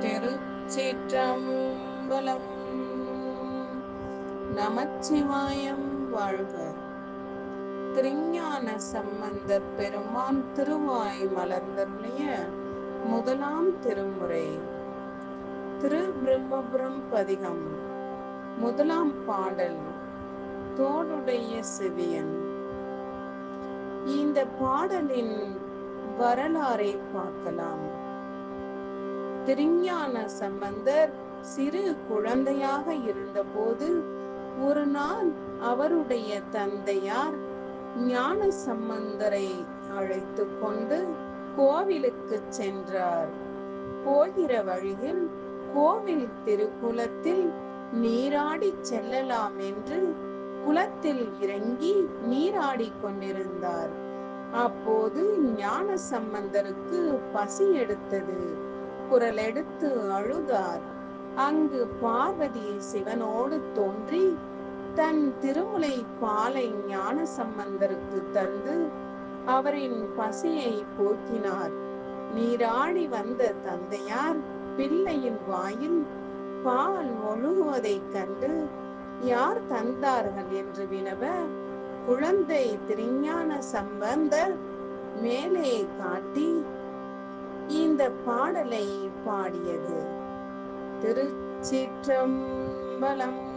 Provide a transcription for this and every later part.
திருச்சிற்றம்பலம். நமச்சிவாயம் வாழ்க. திருஞான சம்பந்த பெருமான் திருவாய் மலர்ந்தருளிய முதலாம் திருமுறை. திரு பிரம்மபுரம் பதிகம். முதலாம் பாடல். தோடுடைய செவியன். இந்த பாடலின் வரலாறை பார்க்கலாம். திருஞான சம்பந்தர் சிறு குழந்தையாக இருந்தபோது ஒரு நாள் அவருடைய தந்தையார் ஞான சம்பந்தரை அழைத்து கொண்டு கோவிலுக்கு சென்றார். போகிற வழியில் கோவில் திருக்குளத்தில் நீராடி செல்லலாம் என்று குளத்தில் இறங்கி நீராடி கொண்டிருந்தார். அப்போது ஞான சம்பந்தருக்கு பசி எடுத்தது. குரல் எடுத்து அழுதார். அங்கு பார்வதி சிவனோடு தோன்றி தன் திருமுலை பாலை ஞான சம்பந்தருக்கு தந்து அவரின் பசியை போக்கினார். நீராடி வந்த தந்தையார் பிள்ளையின் வாயில் பால் ஒழுகுவதைக் கண்டு யார் தந்தார்கள் என்று வினவ குழந்தை திருஞான சம்பந்தர் மேலே காட்டி இந்த பாடலை பாடியது. திருச்சிற்றம்பலம்.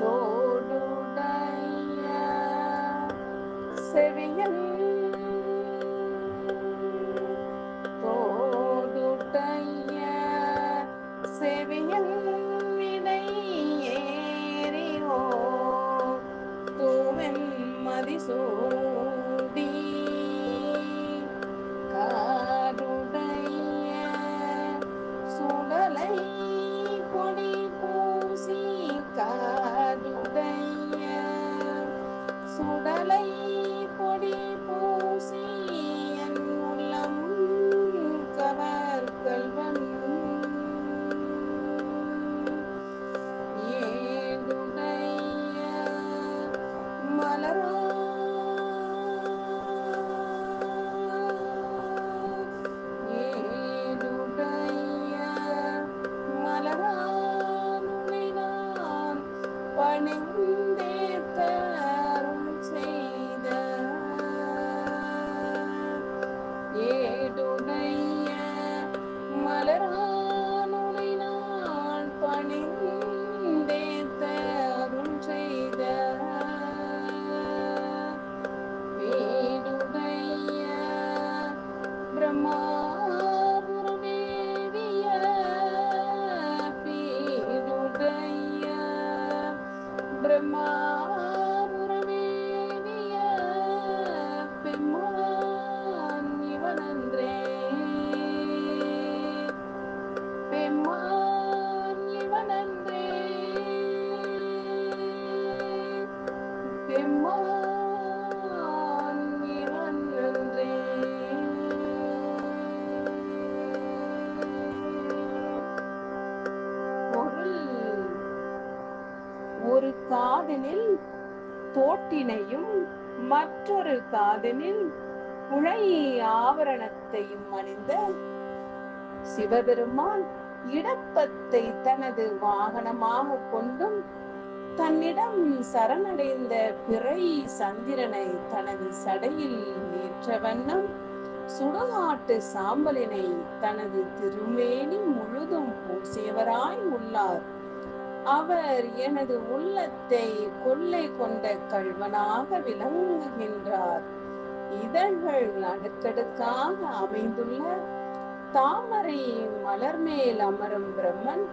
தோடுடைய செவியன் தோடுடைய செவியன் வினை சுடலை பொடி பூசி என் உள்ளம் கவர் கல்வன். ஏடுடைய மலரா ஏடுடைய மலரானுளினான் பணிந்தேத்த my ஒரு காதனில் தோட்டினையும் மற்றொரு காதனில் உழை ஆவரணத்தையும் அணிந்த சிவபெருமான் இடப்பத்தை தனது வாகனமாக கொண்டும் தன்னிடம் சரணடைந்த பிறை சந்திரனை தனது சடையில் ஏற்ற வண்ணம் சுடுகாட்டு சாம்பலினை தனது திருமேனி முழுதும் பூசியவராய் உள்ளார். அவர் எனது உள்ளத்தை கொள்ளை கொண்ட கள்வனாக விளங்குகின்றார். இதழ்கள் அடுக்கடுக்காக அமைந்துள்ள தாமரை மலர் மேல் அமரும் பிரம்மன்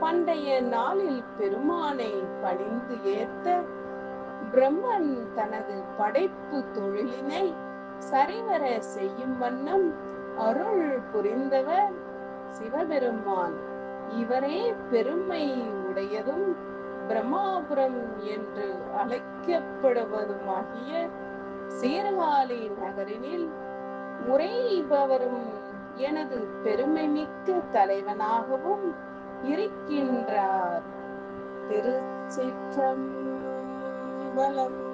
பண்டைய நாளில் பெருமானை பணிந்து ஏத்த பிரம்மன் தனது படைப்பு தொழிலினை சரிவர செய்யும் வண்ணம் அருள் புரிந்தவர் சிவபெருமான். இவரே பெருமை உடையதும் பிரம்மாபுரம் என்று அழைக்கப்படுவதுமாகிய சீர்காழி நகரினில் உரைபவரும் எனது பெருமை மிக்க தலைவனாகவும் இருக்கின்றார். திருச்சிற்றம்பலம்